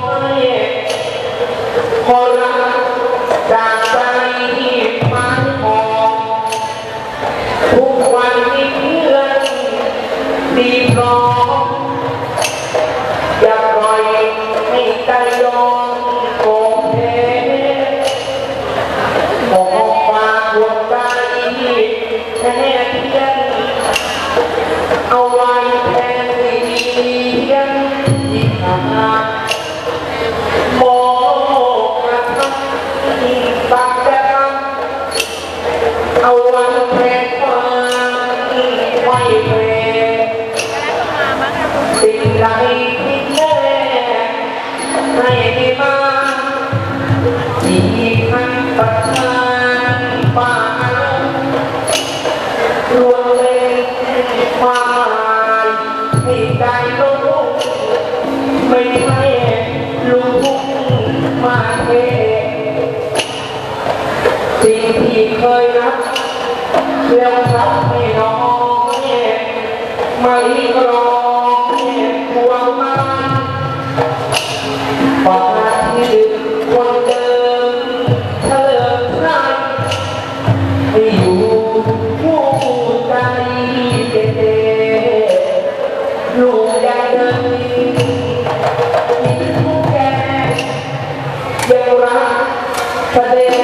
ให้อรักจากใจที่มันมงทุกวันที่เพื่อนพร้อม มาเทสิ่งที่เคยนับเรื่องรักไม่น้องเนี่ยไรอเนี่ยวงมาปากาที่คนเดิมเธลิกรักไม่อยู่ผู้ใจเด็ดลูกอเดิ fazer